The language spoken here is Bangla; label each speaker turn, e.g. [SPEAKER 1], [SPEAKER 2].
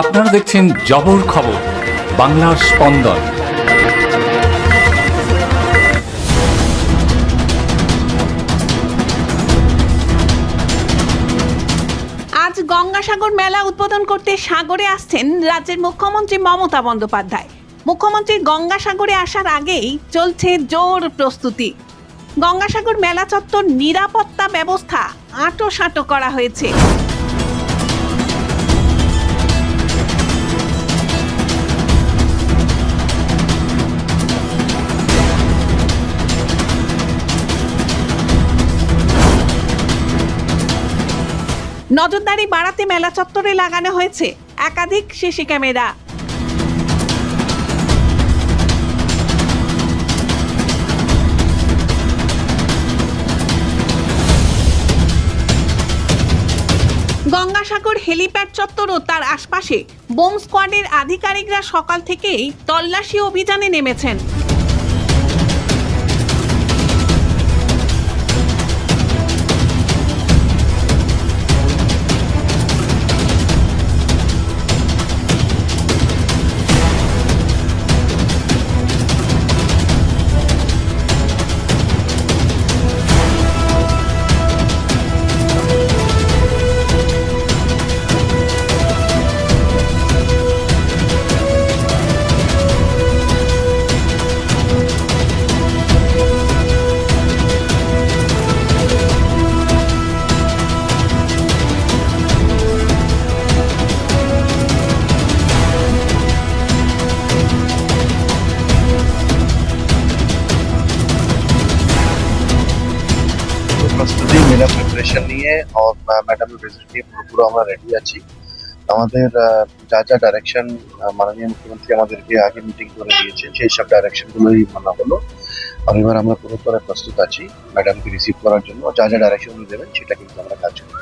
[SPEAKER 1] আপনারা দেখছেন জবর খবর, বাংলার স্পন্দন।
[SPEAKER 2] আজ গঙ্গাসাগর মেলা উদ্বোধন করতে সাগরে আসছেন রাজ্যের মুখ্যমন্ত্রী মমতা বন্দ্যোপাধ্যায়। মুখ্যমন্ত্রী গঙ্গাসাগরে আসার আগেই চলছে জোর প্রস্তুতি। গঙ্গাসাগর মেলা চত্বর নিরাপত্তা ব্যবস্থা আঁটো সাঁটো করা হয়েছে। নজরদারি বাড়াতে মেলা চত্বরে লাগানো হয়েছে একাধিক সিসি ক্যামেরা। গঙ্গাসাগর হেলিপ্যাড চত্বর ও তার আশপাশে বোম স্কোয়াডের আধিকারিকরা সকাল থেকেই তল্লাশি অভিযানে নেমেছেন।
[SPEAKER 3] প্রস্তুতি মেলা প্রিপারেশন নিয়ে ম্যাডামের ভিজিট নিয়ে পুরোপুরো আমরা রেডি আছি। আমাদের যা যা ডাইরেকশন মাননীয় মুখ্যমন্ত্রী আমাদেরকে আগে মিটিং করে দিয়েছেন, সেই সব ডাইরেকশন গুলোই মানা হলো। আর এবার আমরা পুরোপুরি প্রস্তুত আছি ম্যাডামকে রিসিভ করার জন্য। যা যা ডাইরেকশন দেবেন, সেটা কিন্তু আমরা কাজ করব।